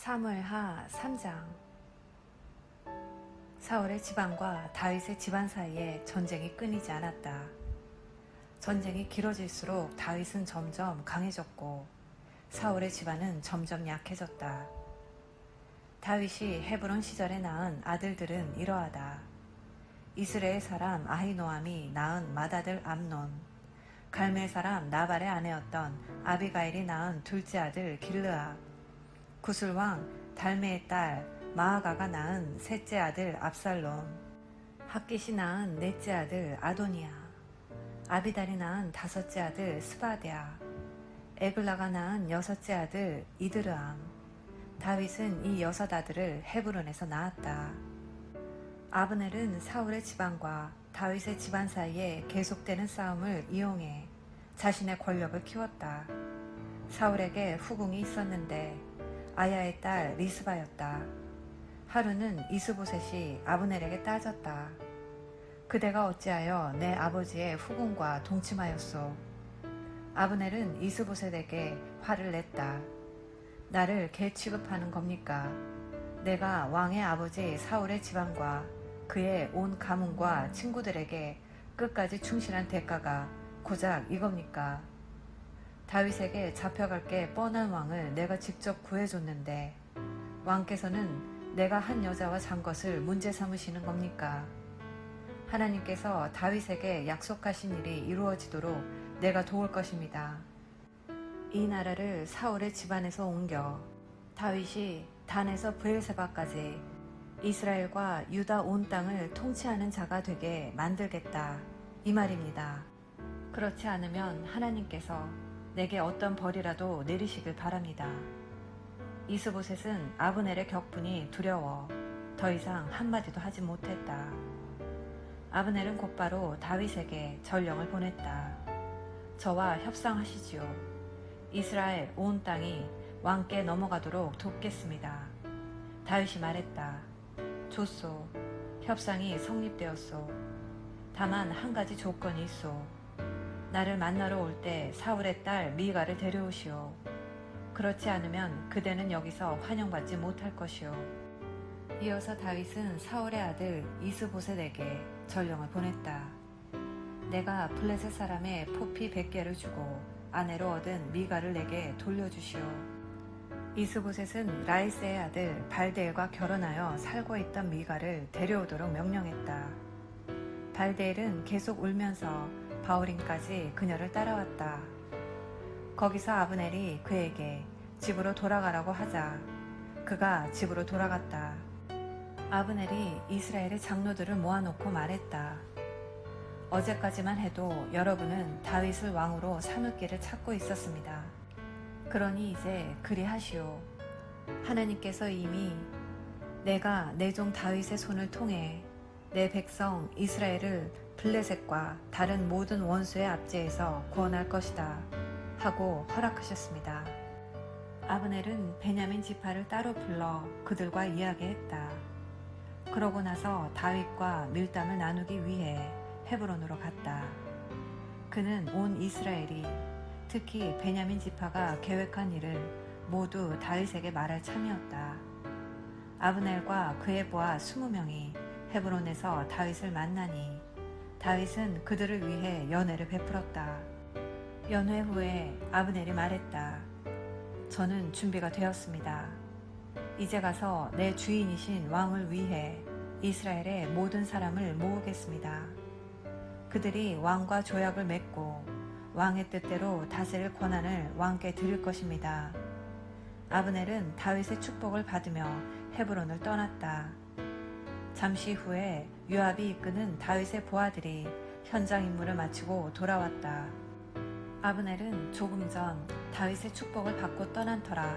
사무엘하 3장 사울의 집안과 다윗의 집안 사이에 전쟁이 끊이지 않았다. 전쟁이 길어질수록 다윗은 점점 강해졌고 사울의 집안은 점점 약해졌다. 다윗이 헤브론 시절에 낳은 아들들은 이러하다. 이스라엘 사람 아히노암이 낳은 맏아들 암논, 갈멜 사람 나발의 아내였던 아비가일이 낳은 둘째 아들 길르압, 구슬왕 달메의 딸 마아가가 낳은 셋째 아들 압살롬, 학깃이 낳은 넷째 아들 아도니아, 아비달이 낳은 다섯째 아들 스바데아, 에글라가 낳은 여섯째 아들 이드르암. 다윗은 이 여섯 아들을 헤브론에서 낳았다. 아브넬은 사울의 집안과 다윗의 집안 사이에 계속되는 싸움을 이용해 자신의 권력을 키웠다. 사울에게 후궁이 있었는데 아야의 딸 리스바였다. 하루는 이스보셋이 아브넬에게 따졌다. 그대가 어찌하여 내 아버지의 후궁과 동침하였소? 아브넬은 이스보셋에게 화를 냈다. 나를 개 취급하는 겁니까? 내가 왕의 아버지 사울의 집안과 그의 온 가문과 친구들에게 끝까지 충실한 대가가 고작 이겁니까? 다윗에게 잡혀갈 게 뻔한 왕을 내가 직접 구해줬는데 왕께서는 내가 한 여자와 잔 것을 문제 삼으시는 겁니까? 하나님께서 다윗에게 약속하신 일이 이루어지도록 내가 도울 것입니다. 이 나라를 사울의 집안에서 옮겨 다윗이 단에서 브엘세바까지 이스라엘과 유다 온 땅을 통치하는 자가 되게 만들겠다. 이 말입니다. 그렇지 않으면 하나님께서 내게 어떤 벌이라도 내리시길 바랍니다. 이스보셋은 아브넬의 격분이 두려워 더 이상 한마디도 하지 못했다. 아브넬은 곧바로 다윗에게 전령을 보냈다. 저와 협상하시지요. 이스라엘 온 땅이 왕께 넘어가도록 돕겠습니다. 다윗이 말했다. 좋소. 협상이 성립되었소. 다만 한 가지 조건이 있소. 나를 만나러 올 때 사울의 딸 미가를 데려오시오. 그렇지 않으면 그대는 여기서 환영받지 못할 것이오. 이어서 다윗은 사울의 아들 이스보셋에게 전령을 보냈다. 내가 블레셋 사람의 포피 100개를 주고 아내로 얻은 미가를 내게 돌려주시오. 이스보셋은 라이스의 아들 발데엘과 결혼하여 살고 있던 미가를 데려오도록 명령했다. 발데엘은 계속 울면서 바울임까지 그녀를 따라왔다. 거기서 아브넬이 그에게 집으로 돌아가라고 하자 그가 집으로 돌아갔다. 아브넬이 이스라엘의 장로들을 모아놓고 말했다. 어제까지만 해도 여러분은 다윗을 왕으로 삼을 길을 찾고 있었습니다. 그러니 이제 그리하시오. 하나님께서 이미 내가 내 종 다윗의 손을 통해 내 백성 이스라엘을 블레셋과 다른 모든 원수의 압제에서 구원할 것이다 하고 허락하셨습니다. 아브넬은 베냐민 지파를 따로 불러 그들과 이야기했다. 그러고 나서 다윗과 밀담을 나누기 위해 헤브론으로 갔다. 그는 온 이스라엘이 특히 베냐민 지파가 계획한 일을 모두 다윗에게 말할 참이었다. 아브넬과 그의 부하 20명이 헤브론에서 다윗을 만나니 다윗은 그들을 위해 연회를 베풀었다. 연회 후에 아브넬이 말했다. 저는 준비가 되었습니다. 이제 가서 내 주인이신 왕을 위해 이스라엘의 모든 사람을 모으겠습니다. 그들이 왕과 조약을 맺고 왕의 뜻대로 다스릴 권한을 왕께 드릴 것입니다. 아브넬은 다윗의 축복을 받으며 헤브론을 떠났다. 잠시 후에 요압이 이끄는 다윗의 부하들이 현장 임무를 마치고 돌아왔다. 아브넬은 조금 전 다윗의 축복을 받고 떠난 터라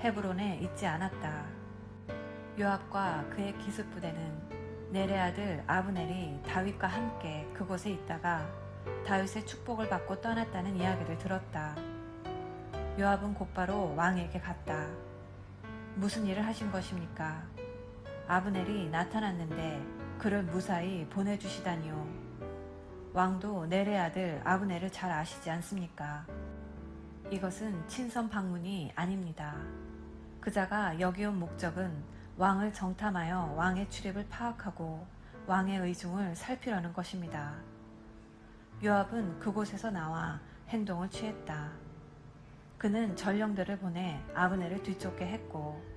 헤브론에 있지 않았다. 요압과 그의 기습 부대는 넬의 아들 아브넬이 다윗과 함께 그곳에 있다가 다윗의 축복을 받고 떠났다는 이야기를 들었다. 요압은 곧바로 왕에게 갔다. 무슨 일을 하신 것입니까? 아브넬이 나타났는데 그를 무사히 보내주시다니요. 왕도 넬의 아들 아브넬을 잘 아시지 않습니까? 이것은 친선 방문이 아닙니다. 그자가 여기 온 목적은 왕을 정탐하여 왕의 출입을 파악하고 왕의 의중을 살피려는 것입니다. 요압은 그곳에서 나와 행동을 취했다. 그는 전령들을 보내 아브네를 뒤쫓게 했고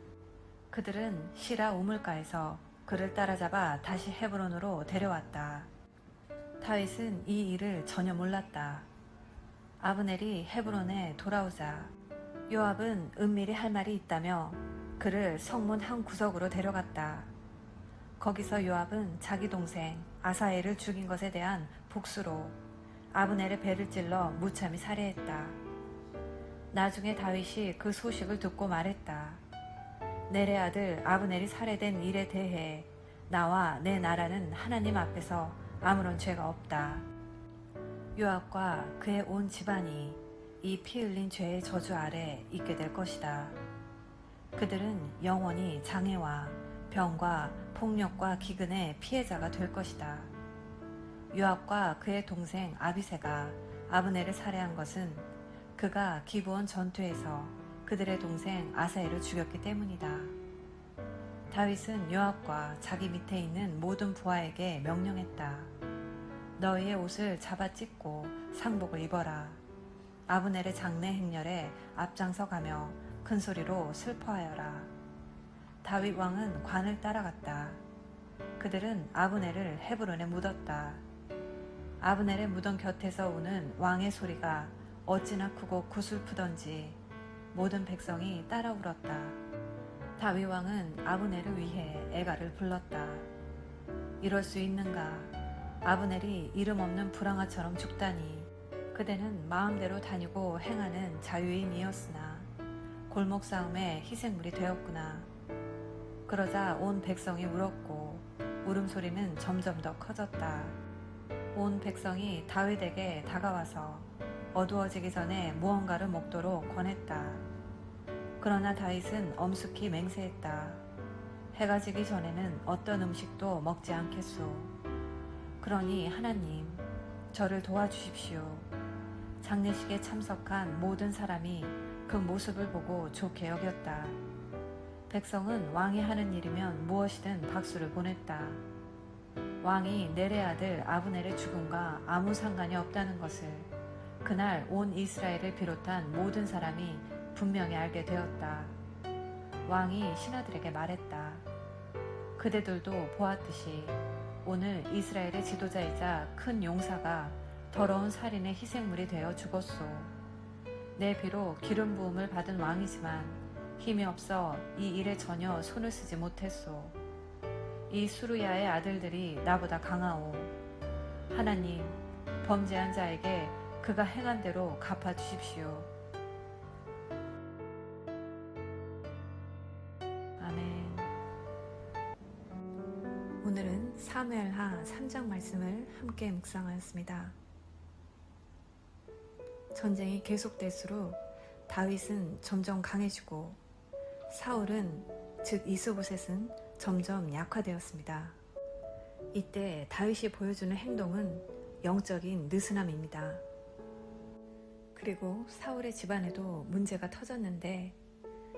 그들은 시라 우물가에서 그를 따라잡아 다시 헤브론으로 데려왔다. 다윗은 이 일을 전혀 몰랐다. 아브넬이 헤브론에 돌아오자 요압은 은밀히 할 말이 있다며 그를 성문 한 구석으로 데려갔다. 거기서 요압은 자기 동생 아사엘을 죽인 것에 대한 복수로 아브넬의 배를 찔러 무참히 살해했다. 나중에 다윗이 그 소식을 듣고 말했다. 넬의 아들 아브넬이 살해된 일에 대해 나와 내 나라는 하나님 앞에서 아무런 죄가 없다. 요압과 그의 온 집안이 이 피 흘린 죄의 저주 아래 있게 될 것이다. 그들은 영원히 장애와 병과 폭력과 기근의 피해자가 될 것이다. 요압과 그의 동생 아비세가 아브넬을 살해한 것은 그가 기브온 전투에서 그들의 동생 아사엘을 죽였기 때문이다. 다윗은 요압과 자기 밑에 있는 모든 부하에게 명령했다. 너희의 옷을 잡아 찢고 상복을 입어라. 아브넬의 장례 행렬에 앞장서 가며 큰 소리로 슬퍼하여라. 다윗 왕은 관을 따라갔다. 그들은 아브넬을 헤브론에 묻었다. 아브넬의 무덤 곁에서 오는 왕의 소리가 어찌나 크고 구슬프던지 모든 백성이 따라 울었다. 다윗 왕은 아브넬을 위해 애가를 불렀다. 이럴 수 있는가? 아브넬이 이름 없는 불황아처럼 죽다니. 그대는 마음대로 다니고 행하는 자유인이었으나 골목 싸움에 희생물이 되었구나. 그러자 온 백성이 울었고 울음소리는 점점 더 커졌다. 온 백성이 다윗에게 다가와서 어두워지기 전에 무언가를 먹도록 권했다. 그러나 다윗은 엄숙히 맹세했다. 해가 지기 전에는 어떤 음식도 먹지 않겠소. 그러니 하나님, 저를 도와주십시오. 장례식에 참석한 모든 사람이 그 모습을 보고 좋게 여겼다. 백성은 왕이 하는 일이면 무엇이든 박수를 보냈다. 왕이 넬의 아들 아브넬의 죽음과 아무 상관이 없다는 것을 그날 온 이스라엘을 비롯한 모든 사람이 분명히 알게 되었다. 왕이 신하들에게 말했다. 그대들도 보았듯이 오늘 이스라엘의 지도자이자 큰 용사가 더러운 살인의 희생물이 되어 죽었소. 내 비록 기름 부음을 받은 왕이지만 힘이 없어 이 일에 전혀 손을 쓰지 못했소. 이 수루야의 아들들이 나보다 강하오. 하나님, 범죄한 자에게 그가 행한 대로 갚아 주십시오. 아멘. 오늘은 사무엘하 3장 말씀을 함께 묵상하였습니다. 전쟁이 계속될수록 다윗은 점점 강해지고 사울은 즉 이스보셋은 점점 약화되었습니다. 이때 다윗이 보여주는 행동은 영적인 느슨함입니다. 그리고 사울의 집안에도 문제가 터졌는데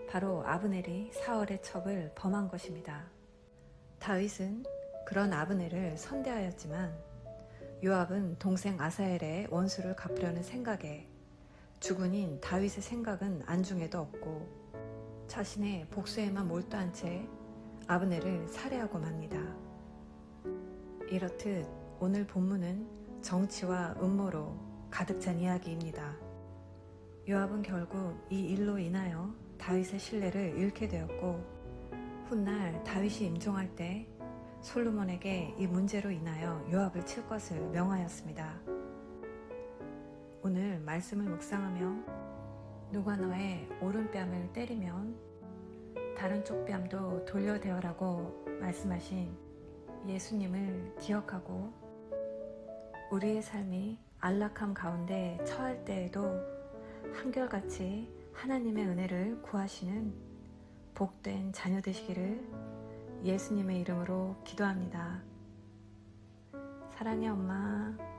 바로 아브넬이 사울의 첩을 범한 것입니다. 다윗은 그런 아브넬을 선대하였지만 요압은 동생 아사엘의 원수를 갚으려는 생각에 주군인 다윗의 생각은 안중에도 없고 자신의 복수에만 몰두한 채 아브넬을 살해하고 맙니다. 이렇듯 오늘 본문은 정치와 음모로 가득 찬 이야기입니다. 요압은 결국 이 일로 인하여 다윗의 신뢰를 잃게 되었고 훗날 다윗이 임종할 때 솔로몬에게 이 문제로 인하여 요압을 칠 것을 명하였습니다. 오늘 말씀을 묵상하며 누가 너의 오른뺨을 때리면 다른 쪽 뺨도 돌려대어라고 말씀하신 예수님을 기억하고 우리의 삶이 안락함 가운데 처할 때에도 한결같이 하나님의 은혜를 구하시는 복된 자녀 되시기를 예수님의 이름으로 기도합니다. 사랑해 엄마.